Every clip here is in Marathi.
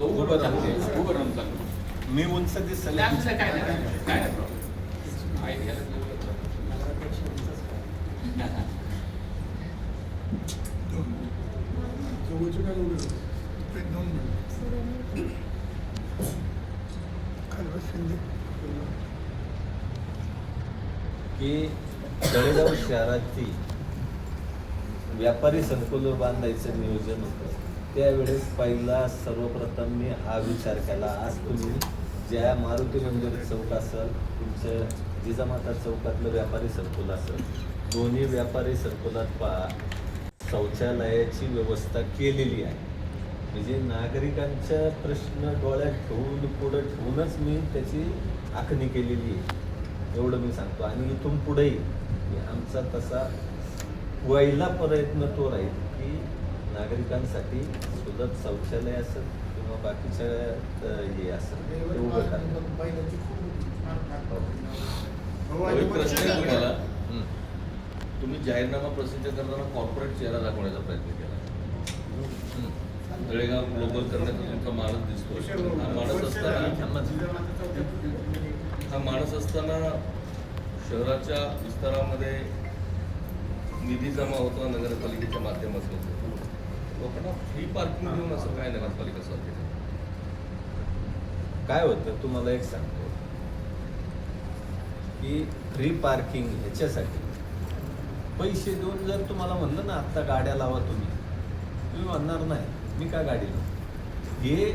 तो उभं उभं राहून राहून चालतो. उभं राहून चालतो. मी उंच दिसले काय नाही. की तळेगाव शहराची व्यापारी संकुल बांधायचं नियोजन होतं. त्यावेळेस पहिला सर्वप्रथम मी हा विचार केला. आज तुम्ही ज्या मारुती मंदिर चौक असेल तुमचं जिजामाता चौकातलं व्यापारी सर्कुल असेल दोन्ही व्यापारी सर्कुलात पहा शौचालयाची व्यवस्था केलेली आहे. म्हणजे नागरिकांच्या प्रश्न डोळ्यात ठेवून पुढं ठेवूनच मी त्याची आखणी केलेली आहे. एवढं मी सांगतो. आणि इथून पुढेही आमचा तसा पहिला प्रयत्न तो राहील की नागरिकांसाठी सुलभ शौचालय असेल किंवा बाकीच्या हे असेल ते उभं करणं. हो, एक प्रश्न आहे तुम्हाला. तुम्ही जाहीरनामा प्रसिद्ध करताना कॉर्पोरेट चेहरा दाखवण्याचा प्रयत्न केला. तळेगाव ग्लोबल करण्याचा तुमचा माणूस दिसतो हा माणूस असताना हा माणूस असताना शहराच्या विस्तारामध्ये निधी जमा होतो नगरपालिकेच्या माध्यमातून. लोकांना फ्री पार्किंग देऊन असं काय नगरपालिका साध्य काय होतं तुम्हाला एक सांगतो. की फ्री पार्किंग ह्याच्यासाठी पैसे देऊन जर तुम्हाला म्हणलं ना आत्ता गाड्या लावा तुम्ही. तुम्ही म्हणणार नाही मी का गाडी लावू? हे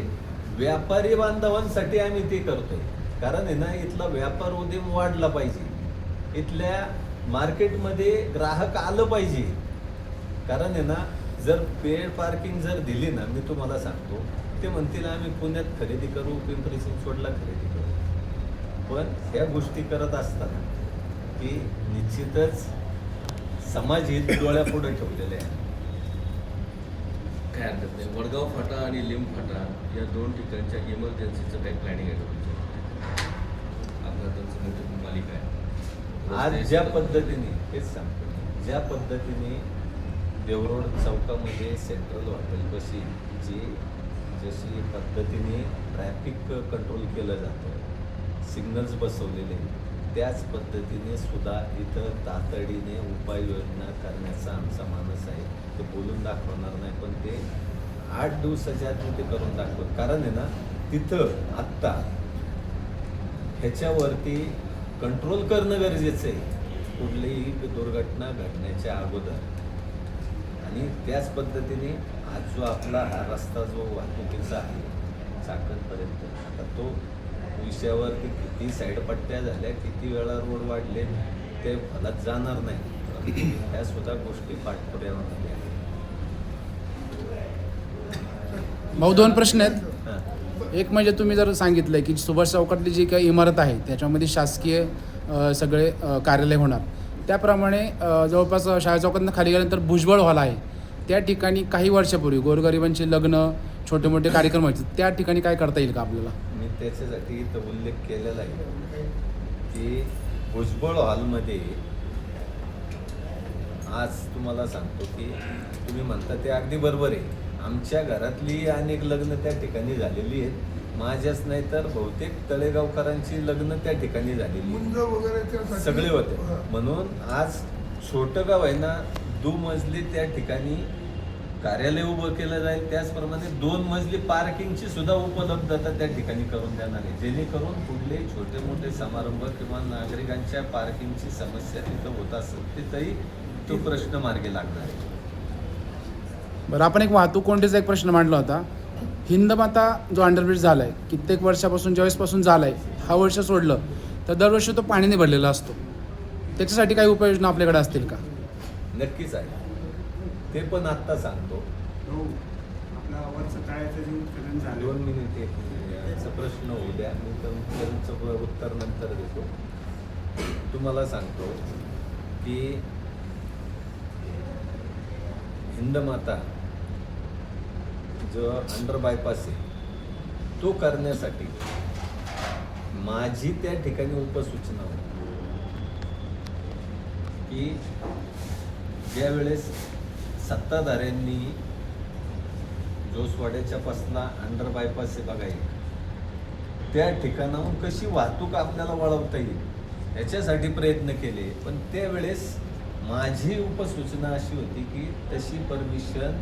व्यापारी बांधवांसाठी आम्ही ते करतोय. कारण आहे ना इथला व्यापार उद्यम वाढला पाहिजे. इथल्या मार्केटमध्ये ग्राहक आलं पाहिजे. कारण आहे ना जर पेड पार्किंग जर दिली ना मी तुम्हाला सांगतो ते म्हणतील आम्ही पुण्यात खरेदी करू पिंपरी चिंचवडला खरेदी करू. पण ह्या गोष्टी करत असताना की निश्चितच समाज हित डोळ्यापुढे ठेवलेले आहे. काय हरकत नाही. वडगाव फाटा आणि लिंब फाटा या दोन ठिकाणच्या इमर्जन्सीचं काही प्लॅनिंग आहे तुमचं अपघातांचं मोठी मालिका आहे. आज ज्या पद्धतीने हेच सांगतो ज्या पद्धतीने देवरोड चौकामध्ये सेंट्रल हॉटेल बशी जी जशी पद्धतीने ट्रॅफिक कंट्रोल केलं जातं सिग्नल्स बसवलेले त्याच पद्धतीने सुद्धा इथं तातडीने उपाययोजना करण्याचा आमचा मानस आहे. ते बोलून दाखवणार नाही पण ते आठ दिवसाच्या आत मी ते करून दाखवत कारण आहे ना तिथं आत्ता ह्याच्यावरती कंट्रोल करणं गरजेचं आहे. कुठलीही दुर्घटना घडण्याच्या अगोदर. आणि त्याच पद्धतीने आज जो आपला हा रस्ता जो वाहतुकीचा आहे चाकणपर्यंत आता तो विषयावरती किती साईड पट्ट्या झाल्या किती वेळा रोड वाढले ते फलात जाणार नाही. ह्या सुद्धा गोष्टी पाठपुराव्यामध्ये आहेत. भाऊ दोन प्रश्न आहेत. एक म्हणजे तुम्ही जर सांगितलं की सुभाष चौकातली जी काही इमारत आहे त्याच्यामध्ये शासकीय सगळे कार्यालय होणार. त्याप्रमाणे जवळपास शाळा चौकातनं खाली गेल्यानंतर भुजबळ हॉल आहे. त्या ठिकाणी काही वर्षापूर्वी गोरगरिबांचे लग्न छोटे मोठे कार्यक्रम व्हायचे. त्या ठिकाणी काय करता येईल का आपल्याला? मी त्याच्यासाठी इथं उल्लेख केलेला आहे की भुजबळ हॉलमध्ये आज तुम्हाला सांगतो की तुम्ही म्हणता ते अगदी बरोबर आहे. आमच्या घरातली अनेक लग्न त्या ठिकाणी झालेली आहेत. माझ्याच नाही तर बहुतेक तळेगावकरांची लग्न त्या ठिकाणी झालेली वगैरे सगळे होते. हा. म्हणून आज छोटं गाव आहे ना दुमजली त्या ठिकाणी कार्यालय उभं केलं जाईल. त्याचप्रमाणे दोन मजली पार्किंगची सुद्धा उपलब्धता त्या ठिकाणी करून देणार आहे. जेणेकरून कुठलेही छोटे मोठे समारंभ किंवा नागरिकांच्या पार्किंगची समस्या तिथं होत असेल तिथंही तो प्रश्न मार्गी लागणार आहे. बरं आपण एक वाहतूक कोंडीचा एक प्रश्न मांडला होता. हिंदमाता जो अंडरब्रिज झाला आहे कित्येक वर्षापासून ज्यावेळेसपासून झाला आहे हा वर्ष सोडलं तर दरवर्षी तो पाण्याने भरलेला असतो. त्याच्यासाठी काही उपाययोजना आपल्याकडे असतील का? नक्कीच आहे. ते पण आत्ता सांगतो. हो दोन मिनिट. याचा प्रश्न होऊ द्या. मी तुमचं उत्तर नंतर देतो. तुम्हाला सांगतो की हिंदमाता जो अंडर बायपास आहे तो करण्यासाठी माझी त्या ठिकाणी उपसूचना होती. की ज्यावेळेस सत्ताधाऱ्यांनी जोसवाड्याच्या पासला अंडर बायपास आहे बघा त्या ठिकाणाहून कशी वाहतूक आपल्याला वळवता येईल याच्यासाठी प्रयत्न केले. पण त्यावेळेस माझी उपसूचना अशी होती की तशी परमिशन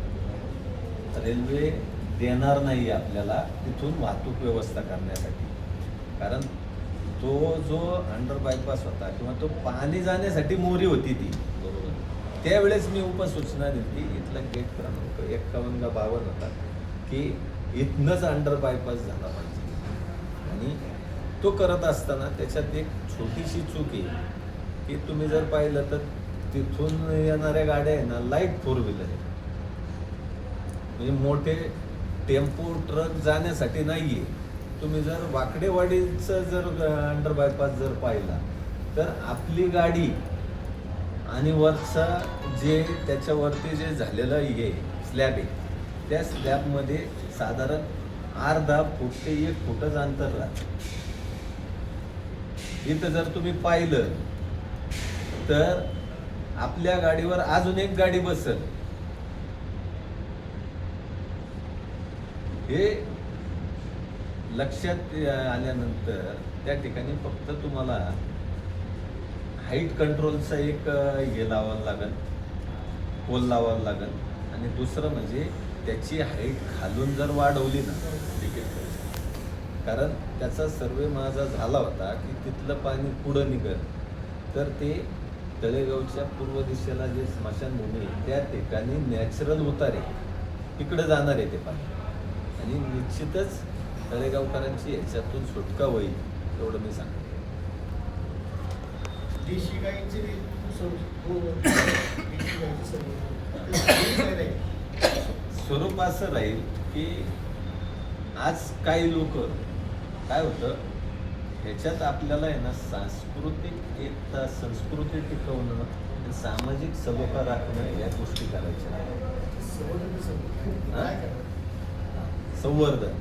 रेल्वे देणार नाही आपल्याला तिथून वाहतूक व्यवस्था करण्यासाठी. कारण तो जो अंडर बायपास होता किंवा तो पाणी जाण्यासाठी मोरी होती ती. बरोबर. त्यावेळेस मी उपसूचना दिली इथला गेट क्रमांक एक्कावन्न का बावन्न होता की इथनंच अंडर बायपास झाला पाहिजे. आणि तो करत असताना त्याच्यात एक छोटीशी चूक आहे की तुम्ही जर पाहिलं तर तिथून येणाऱ्या गाड्या आहे ना लाइट फोर व्हीलर आहे. म्हणजे मोठे टेम्पो ट्रक जाण्यासाठी नाही आहे तुम्ही जर वाकडेवाडीचं जर अंडर बायपास जर पाहिला तर आपली गाडी आणि वरचा जे त्याच्यावरती जे झालेलं हे स्लॅब आहे त्या स्लॅबमध्ये साधारण अर्धा फूट ते एक फुटच अंतर राहत. इथं जर तुम्ही पाहिलं तर आपल्या गाडीवर अजून एक गाडी बसल. हे लक्षात आल्यानंतर त्या ठिकाणी फक्त तुम्हाला हाईट कंट्रोलचा एक हे लावावं लागेल. पोल लावावं लागेल. आणि दुसरं म्हणजे त्याची हाईट खालून जर वाढवली ना तिकीट कारण त्याचा सर्वे माझा झाला होता की तिथलं पाणी पुढं निघल. तर ते तळेगावच्या पूर्व दिशेला जे स्मशानभूमी आहे त्या ठिकाणी नॅचरल उतारे तिकडं जाणार आहे ते पाणी. आणि निश्चितच तळेगावकरांची ह्याच्यातून सुटका होईल एवढं मी सांगतो देशी गाईंचे हो. स्वरूप असं राहील की आज काही लोक काय होतं ह्याच्यात आपल्याला आहे ना सांस्कृतिक एकता संस्कृती टिकवणं आणि सामाजिक सलोखा राखणं या गोष्टी करायच्या. संवर्धन.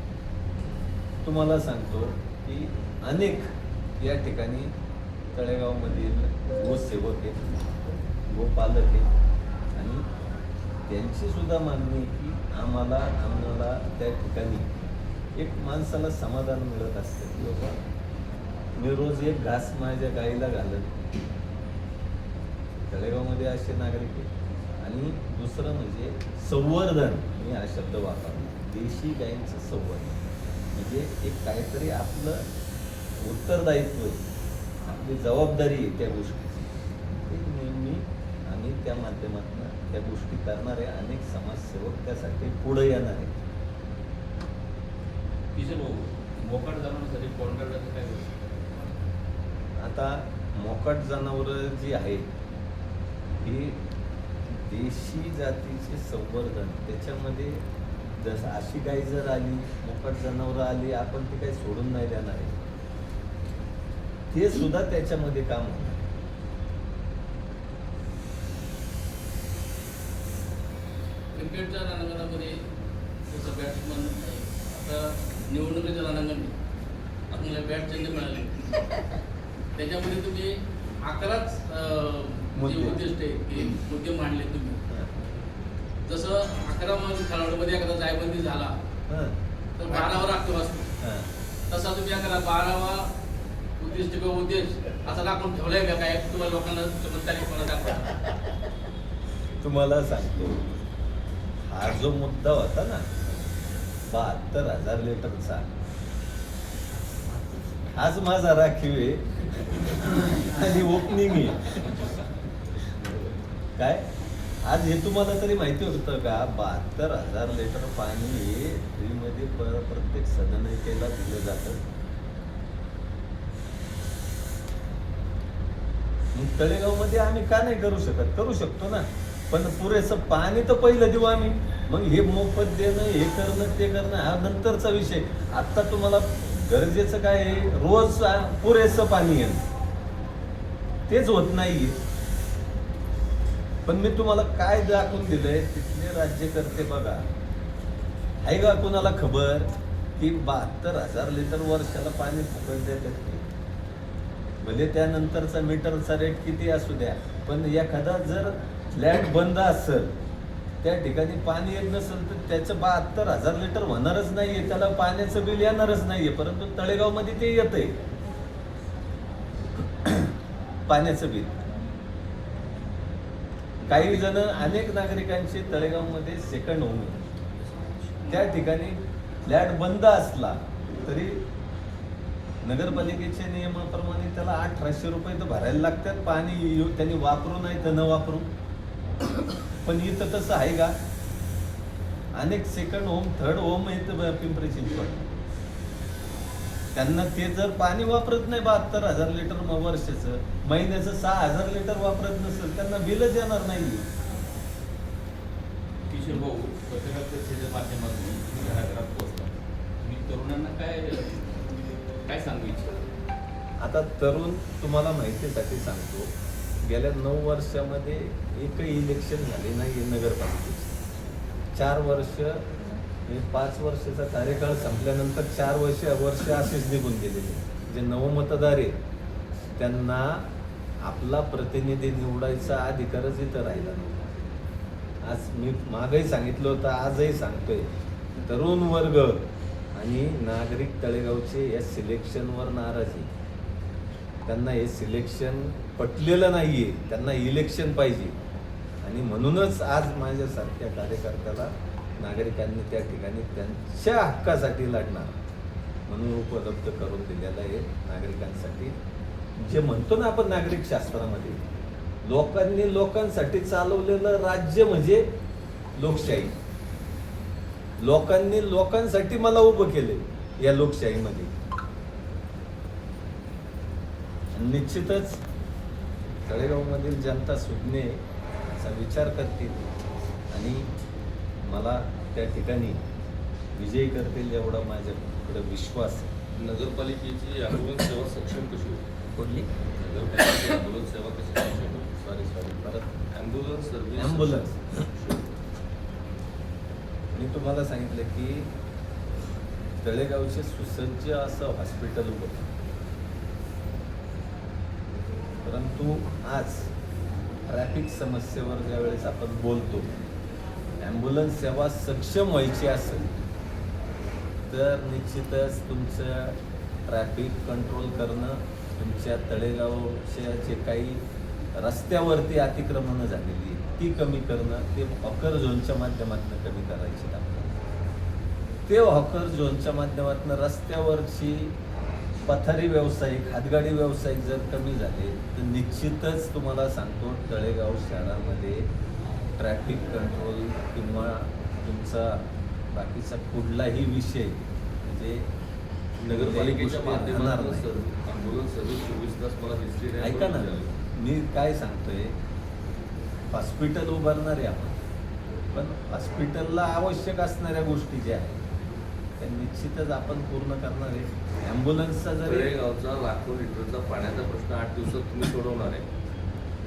तुम्हाला सांगतो की अनेक या ठिकाणी तळेगावमधील गोसेवक आहेत गोपालक आहेत आणि त्यांची सुद्धा मागणी की आम्हाला आम्हाला त्या ठिकाणी एक माणसाला समाधान मिळत असतं की बाबा मी रोज एक घास माझ्या गाईला घालत तळेगावमध्ये असे नागरिक आहेत. आणि दुसरं म्हणजे संवर्धन मी हा शब्द वापरला देशी गायींचं संवर्धन. म्हणजे एक काहीतरी आपलं उत्तरदायित्व आहे. आपली जबाबदारी आहे त्या गोष्टीची. ते नेहमी आम्ही त्या माध्यमातून त्या गोष्टी करणारे अनेक समाजसेवक त्यासाठी पुढे येणार आहेत. मोकाट काय आता मोकाट जनावरं जी आहेत ही देशी जातीचे संवर्धन त्याच्यामध्ये जसं अशी गाय जर आली मोकाट जनावरं आली आपण ती काही सोडून नाही देणार आहे ते सुद्धा त्याच्यामध्ये काम होणार क्रिकेटच्या रणांगणामध्ये जसं बॅट्समन आता निवडणुकीचं रणांगण. आपल्याला बॅट चिन्ह मिळाले त्याच्यामध्ये तुम्ही अकराच. उद्दिष्ट आहे की मुद्दे मांडले तुम्ही. जसं अकरा मग खेळाडूमध्ये एखादा जायबंदी झाला हं. तर बारावा राखतो असतो. तसा तुम्ही एखादा बारावा उद्दिष्ट किंवा उद्देश असा दाखवून ठेवलाय का? काय तुम्हाला लोकांना चमत्कारिकपणा दाखवा? तुम्हाला सांगतो. हा जो मुद्दा होता ना बहात्तर हजार लिटरचा आज माझा राखीव आहे. आणि ओपनिंग आहे. काय? आज हे तुम्हाला तरी माहिती होतं का? बहात्तर हजार लिटर पाणी हे फ्रीमध्ये प्रत्येक सदनिकेला दिलं जातं. मग तळेगावमध्ये आम्ही का नाही करू शकत? करू शकतो ना. पण पुरेसं पाणी तर पहिलं देऊ आम्ही. मग हे मोफत देणं हे करणं ते करणं हा नंतरचा विषय. आत्ता तुम्हाला गरजेचं काय आहे? रोज पुरेसं पाणी येणं. तेच होत नाहीये. पण मी तुम्हाला काय दाखवून दिलंय तिथले राज्यकर्ते बघा. आहे का कुणाला खबर की बहात्तर हजार लिटर वर्षाला पाणी फुकट देतात ते? भले त्यानंतरचा मीटरचा रेट किती असू द्या पण एखादा जर फ्लॅट बंद असेल त्या ठिकाणी पाणी येत नसेल तर त्याचं बहात्तर हजार लिटर होणारच नाहीये त्याला पाण्याचं बिल येणारच नाहीये परंतु तळेगावमध्ये ते येतंय. पाण्याचं बिल. काही जण अनेक नागरिकांचे तळेगावमध्ये सेकंड होम आहे. त्या ठिकाणी फ्लॅट बंद असला तरी नगरपालिकेच्या नियमाप्रमाणे त्याला अठराशे रुपये तर भरायला लागतात. पाणी येऊ- त्यांनी वापरू नाही तर न वापरू. पण इथं तसं आहे का? अनेक सेकंड होम थर्ड होम येतं पिंपरी चिंचवड. त्यांना ते जर पाणी वापरत नाही बहात्तर हजार लिटर म- वर्षाचं महिन्याचं सहा हजार लिटर वापरत नसेल त्यांना बिलच येणार नाही किशोर भाऊ पत्रकार माध्यमातून तुम्ही घराघरात पोहोचला. मी तरुणांना काय काय सांगू इच्छिता? आता तरुण तुम्हाला माहितीसाठी सांगतो गेल्या नऊ वर्षामध्ये एकही इलेक्शन झाले नाही नगरपालिकेचे. चार वर्ष म्हणजे पाच वर्षाचा कार्यकाळ संपल्यानंतर चार वर्ष वर्ष असेच निघून गेलेले जे नवमतदार आहेत त्यांना आपला प्रतिनिधी निवडायचा अधिकारच इथं राहिला नाही आज मी मागही सांगितलं होतं आजही सांगतोय. तरुण वर्ग आणि नागरिक तळेगावचे या सिलेक्शनवर नाराज आहे त्यांना हे सिलेक्शन पटलेलं नाही आहे त्यांना इलेक्शन पाहिजे. आणि म्हणूनच आज माझ्यासारख्या कार्यकर्त्याला नागरिकांनी त्या ठिकाणी त्यांच्या हक्कासाठी लढणार. म्हणून उपलब्ध करून दिलेलं आहे नागरिकांसाठी. जे म्हणतो ना आपण नागरिक शास्त्रामध्ये लोकांनी लोकांसाठी चालवलेलं राज्य म्हणजे लोकशाही. लोकांनी लोकांसाठी मला उभं केले या लोकशाहीमध्ये. निश्चितच तळेगावमधील जनता सुज्ञे असा विचार करतील आणि मला त्या ठिकाणी विजयी करतील एवढा माझ्याकडे विश्वास आहे. नगरपालिकेची ॲम्ब्युलन्स सेवा सक्षम कशी होईल? कुठली नगरपालिकेची ॲम्ब्युलन्स सेवा कशी सक्षम सॉरी सॉरी परत ॲम्ब्युलन्स सर्व्हिस ॲम्ब्युलन्स मी तुम्हाला सांगितलं की तळेगावचे सुसज्ज असं हॉस्पिटल उभं. परंतु आज ट्रॅफिक समस्येवर ज्यावेळेस आपण बोलतो ॲम्ब्युलन्स सेवा सक्षम व्हायची असेल तर निश्चितच तुमचं ट्रॅफिक कंट्रोल करणं तुमच्या तळेगावच्या जे काही रस्त्यावरती अतिक्रमणं झालेली ती कमी करणं ते हॉकर झोनच्या माध्यमातून कमी करायची आपल्याला ते हॉकर झोनच्या माध्यमातून रस्त्यावरची पथारी व्यावसायिक हातगाडी व्यावसायिक जर कमी झाले तर निश्चितच तुम्हाला सांगतो तळेगाव शहरामध्ये ट्रॅफिक कंट्रोल किंवा तुमचा बाकीचा कुठलाही विषय म्हणजे नगरपालिकेच्या माध्यमातून ॲम्ब्युलन्स सर्व्हिस चोवीस तास मला ऐका ना मी काय सांगतोय हॉस्पिटल उभारणार आहे आपण पण हॉस्पिटलला आवश्यक असणाऱ्या गोष्टी ज्या आहेत त्या निश्चितच आपण पूर्ण करणार आहे. ॲम्ब्युलन्सचा जरी तळेगावचा लाखो लिटरचा पाण्याचा प्रश्न आठ दिवसात तुम्ही सोडवणार आहे.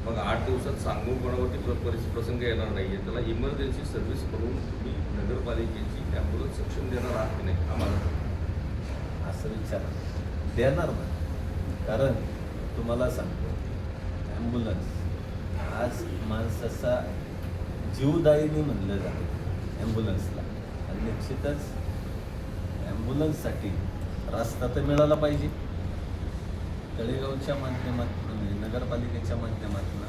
मग आठ दिवसात सांगून कोणावरती प्र- परिस- प्रसंग येणार नाही आहे त्याला इमर्जन्सी सर्व्हिस करून तुम्ही नगरपालिकेची ॲम्ब्युलन्स सक्षम देणार आहात की नाही आम्हाला? असं विचार. देणार ना. कारण तुम्हाला सांगतो ॲम्ब्युलन्स आज माणसाचा जीवदायिनी म्हणलं जातं ॲम्ब्युलन्सला आणि निश्चितच ॲम्ब्युलन्ससाठी रस्ता तर मिळाला पाहिजे. तळेगावच्या माध्यमातून म्हणजे नगरपालिकेच्या माध्यमातून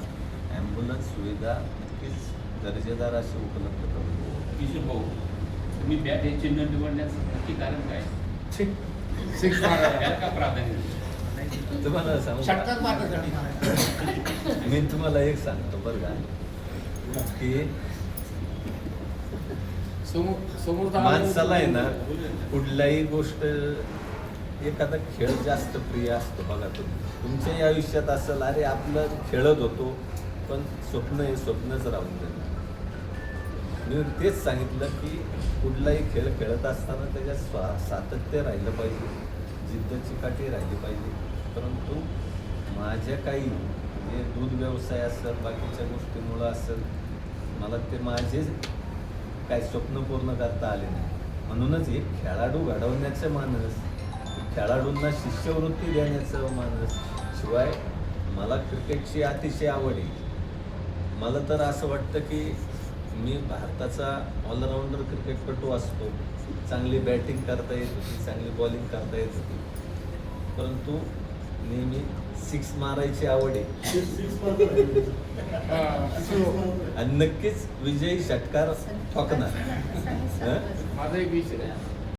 ॲम्ब्युलन्स सुविधा नक्कीच दर्जेदार अशी उपलब्ध करून किशोर भाऊ तुम्ही बॅट हे चिन्ह निवडण्याचं नक्की कारण काय? त्याला का प्राधान्य? तुम्हाला सांगू मी तुम्हाला एक सांगतो बरं का? की माणसाला आहे ना कुठल्याही गोष्ट एखादा खेळ जास्त प्रिय असतो बघा तुम्ही. तुमच्याही आयुष्यात असेल अरे आपलं खेळत होतो पण स्वप्न हे स्वप्नच राहून गेलं. मी तेच सांगितलं की कुठलाही खेळ खेळत असताना त्याच्यात स्वा सातत्य राहिलं पाहिजे जिद्द चिकाटी राहिली पाहिजे. परंतु माझ्या काही जे दूध व्यवसाय असेल बाकीच्या गोष्टीमुळं असेल मला ते माझे काही स्वप्न पूर्ण करता आले नाही. म्हणूनच हे खेळाडू घडवण्याचं मानस खेळाडूंना शिष्यवृत्ती देण्याचं मानस शिवाय मला क्रिकेटची अतिशय आवड आहे मला तर असं वाटतं की मी भारताचा ऑलराऊंडर क्रिकेटपटू असतो चांगली बॅटिंग करता येत होती चांगली बॉलिंग करता येत होती परंतु नेहमी सिक्स मारायची आवड आहे आणि नक्कीच विजयी षटकार ठोकणार हं? माझा एक विषय आहे